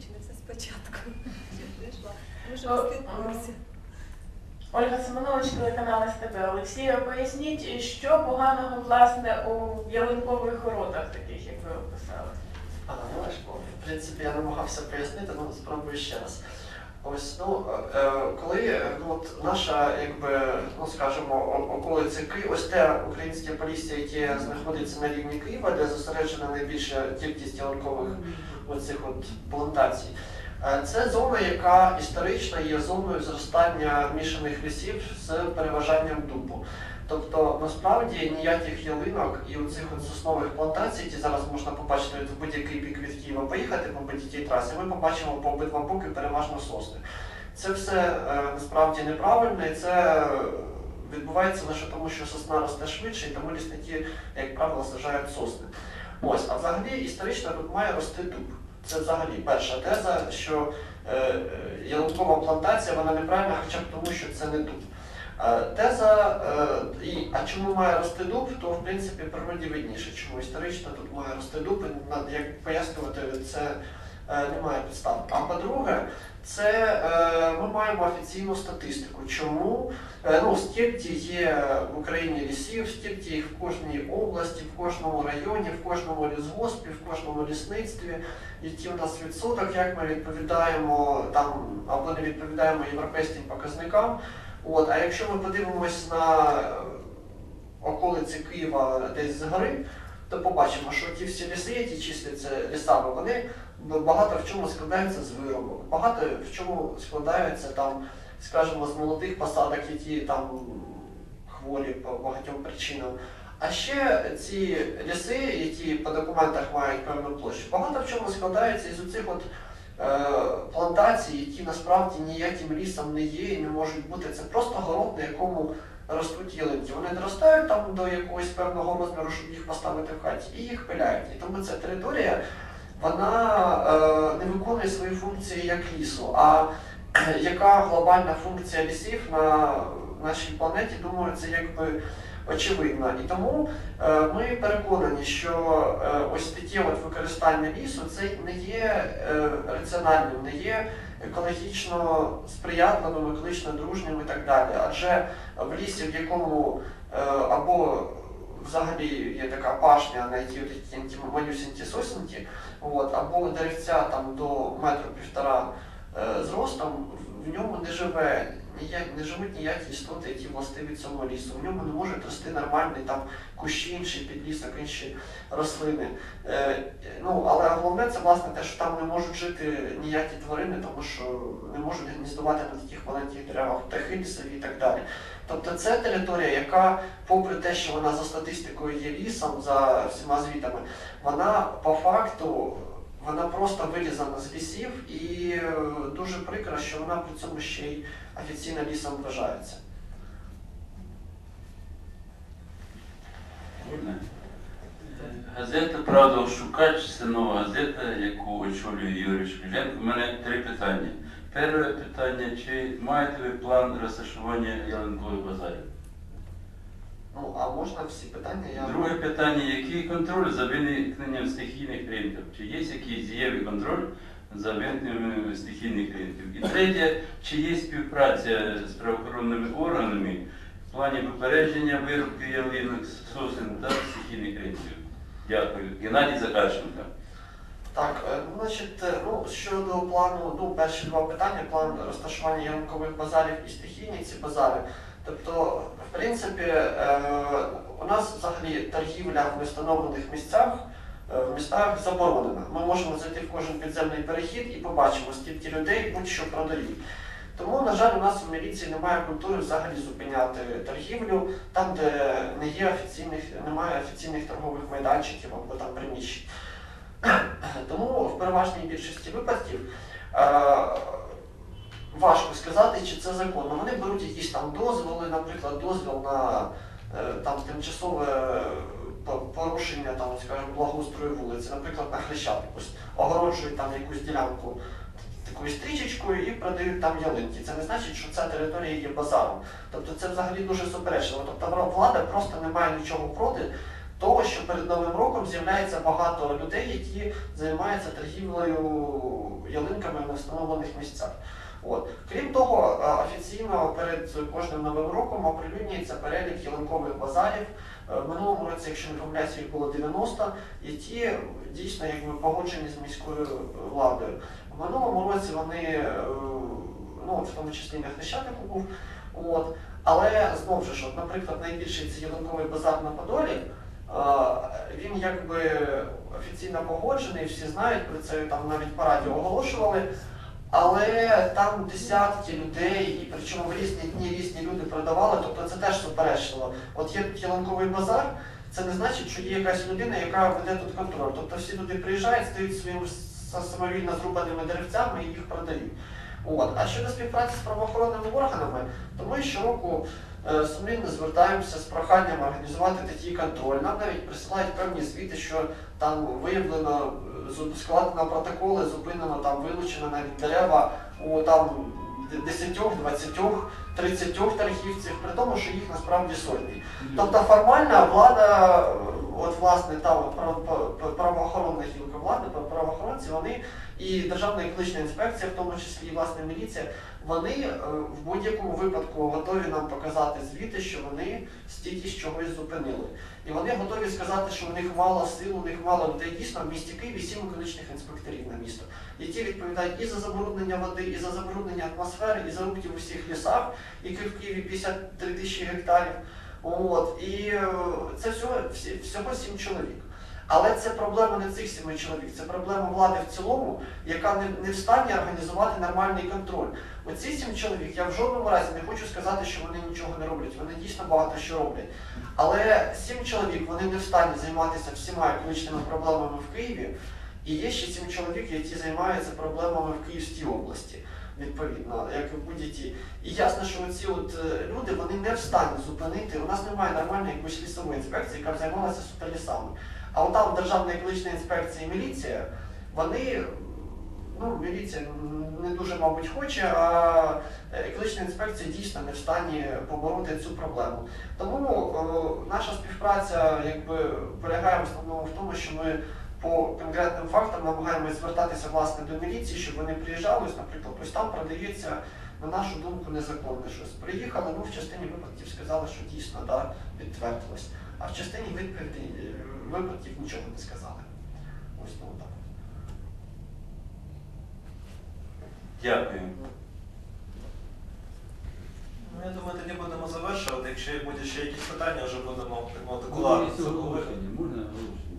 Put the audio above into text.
чи все спочатку. Прийшла. Ольга Семенович, телеканал СТБ. Олексія, поясніть, що поганого власне у ялинкових городах, таких як ви описали? А, на ваш погляд, в принципі, я намагався пояснити, але спробую ще раз. Ось, ну, е, коли е, ну, от наша, якби, ну скажімо, околиці Києва, ось те українське полісся, яке знаходиться на рівні Києва, де зосереджена найбільша кількість ялинкових оцих от плантацій. Е, Це зона, яка історично є зоною зростання мішаних лісів з переважанням дубу. Тобто насправді ніяких ялинок і оцих от соснових плантацій, які зараз можна побачити в будь-який бік від Києва поїхати по будь-якій трасі, ми побачимо по обидва боки переважно сосни. Це все е, насправді неправильно, і це відбувається лише тому, що сосна росте швидше, і тому лісники, як правило, сажають сосни. Ось, а взагалі історично тут має рости дуб. Це взагалі перша теза, що е, е, ялинкова плантація вона неправильна, хоча б тому, що це не дуб. Теза, е, і, а чому має рости дуб, то в принципі природі видніше, чому історично тут має рости дуб, і як пояснювати це е, немає підстав. А по-друге, це е, ми маємо офіційну статистику. Чому ну, стільки є в Україні лісів, стільки їх в кожній області, в кожному районі, в кожному лісгоспі, в кожному лісництві, який у нас відсоток, як ми відповідаємо там або не відповідаємо європейським показникам. От, а якщо ми подивимось на е, околиці Києва десь згори, то побачимо, що ті всі ліси, які числяться лісами, вони багато в чому складаються з виробок, багато в чому складаються там, скажімо, з молодих посадок, які там хворі по багатьом причинам. А ще ці ліси, які по документах мають певну площу, багато в чому складаються із оцих от е, плантацій, які насправді ніяким лісом не є і не можуть бути. Це просто город, на якому ростуть ялинки. Вони доростають там до якогось певного розміру, щоб їх поставити в хаті, і їх пиляють. І тому ця територія вона е, не виконує свої функції як лісу. А яка глобальна функція лісів на нашій планеті, думаю, це якби очевидно. І тому е, ми переконані, що е, ось таке от використання лісу це не є е, раціональним, не є екологічно сприятливим, екологічно дружнім і так далі. Адже в лісі, в якому або взагалі є така пашня, на якій такі малюсінькі сосенки, от, або деревця там до метру півтора зростом, в ньому не живе не живуть ніякі істоти, які властиві цьому лісу. В ньому не можуть рости нормальні там кущі, інші підлісок, інші рослини. Е, ну, але головне це власне те, що там не можуть жити ніякі тварини, тому що не можуть гніздувати на таких маленьких деревах птахи лісові і так далі. Тобто це територія, яка, попри те, що вона за статистикою є лісом, за всіма звітами, вона по факту вона просто вирізана з лісів і е, дуже прикро, що вона при цьому ще й офіційно лісом вважається. Газета Правда Шукач це нова газета, яку очолює Юрій Шміленко. У мене три питання. Перше питання, чи маєте ви план розташування ялинкових базарів? Ну, а можна всі питання? Я... Друге питання, який контроль за виникненням стихійних ринків? Чи є якийсь дієвий контроль за виникненням стихійних ринків? І третє, чи є співпраця з правоохоронними органами в плані попередження вирубки ялинок, сосен та стихійних ринків? Дякую. Геннадій Закарченко. Так, е, ну, значить, е, ну, щодо плану, ну, перші два питання, план розташування ялинкових базарів і стихійні ці базари. Тобто, в принципі, е, у нас взагалі торгівля в невстановлених місцях, е, в містах заборонена. Ми можемо зайти в кожен підземний перехід і побачимо, скільки людей будь-що продають. Тому, на жаль, у нас в міліції немає культури взагалі зупиняти торгівлю там, де не є офіційних, немає офіційних торгових майданчиків або там приміщень. Тому в переважній більшості випадків е, важко сказати, чи це законно. Вони беруть якісь там дозволи, наприклад, дозвіл на е, там тимчасове е, порушення там, скажімо, благоустрою вулиці, наприклад, на Хрещатику. Огороджують там якусь ділянку такою стрічечкою і продають там ялинки. Це не значить, що ця територія є базаром. Тобто це взагалі дуже суперечливо. Тобто влада просто не має нічого проти того, що перед Новим роком з'являється багато людей, які займаються торгівлею ялинками на встановлених місцях. От. Крім того, е, офіційно перед кожним новим роком оприлюднюється перелік ялинкових базарів. Е, В минулому році, якщо не помиляюся, їх було 90, які дійсно якби погоджені з міською владою. В минулому році вони, е, ну в тому числі і на Хрещатику був. От. Але знову ж, от, наприклад, найбільший це ялинковий базар на Подолі. Він якби офіційно погоджений, всі знають про це, там навіть по радіо оголошували. Але там десятки людей, і причому в різні дні різні люди продавали, тобто це теж суперечливо. От є ялинковий базар, це не значить, що є якась людина, яка веде тут контроль. Тобто всі люди приїжджають, стають своїми самовільно зрубаними деревцями і їх продають. От. А щодо співпраці з правоохоронними органами, то ми щороку е, сумлінно звертаємося з проханням організувати такий контроль. Нам навіть присилають певні звіти, що там виявлено, е, складено протоколи, зупинено, там вилучено навіть дерева у там 10, 20, 30 торгівців, при тому, що їх насправді сотні. Тобто формальна влада, е, от власне та от вони і Державна екологічна інспекція, в тому числі і власне міліція, вони е, в будь-якому випадку готові нам показати звіти, що вони стійкість чогось зупинили. І вони готові сказати, що в них мало сил, у них мало людей. Дійсно, в місті Києві сім екологічних інспекторів на місто, які відповідають і за забруднення води, і за забруднення атмосфери, і за рубки в усіх лісах, яких в Києві 53 тисячі гектарів. От і е, це всього всього сім чоловік. Але це проблема не цих семи чоловік, це проблема влади в цілому, яка не, не в стані організувати нормальний контроль. Оці сім чоловік, я в жодному разі не хочу сказати, що вони нічого не роблять. Вони дійсно багато що роблять. Але сім чоловік вони не в стані займатися всіма екологічними проблемами в Києві. І є ще сім чоловік, які займаються проблемами в Київській області, відповідно, як і в будь-якій. І ясно, що ці от е, люди вони не в стані зупинити. У нас немає нормальної якоїсь лісової інспекції, яка б займалася суто лісами. А от там Державна екологічна інспекція і міліція, вони, ну, міліція не дуже, мабуть, хоче, а екологічна інспекція дійсно не в стані побороти цю проблему. Тому е, наша співпраця якби полягає в основному в тому, що ми по конкретним фактам намагаємось звертатися власне до міліції, щоб вони приїжджали, наприклад, ось там продається, на нашу думку, незаконне щось. Приїхали, ну в частині випадків сказали, що дійсно да, підтвердилось. А в частині відповідей е, випадків нічого не сказали. Ось ну так. Дякую. Ну, я думаю, тоді будемо завершувати. Якщо буде ще якісь питання, вже будемо приймати заговорити. Можна оголошення?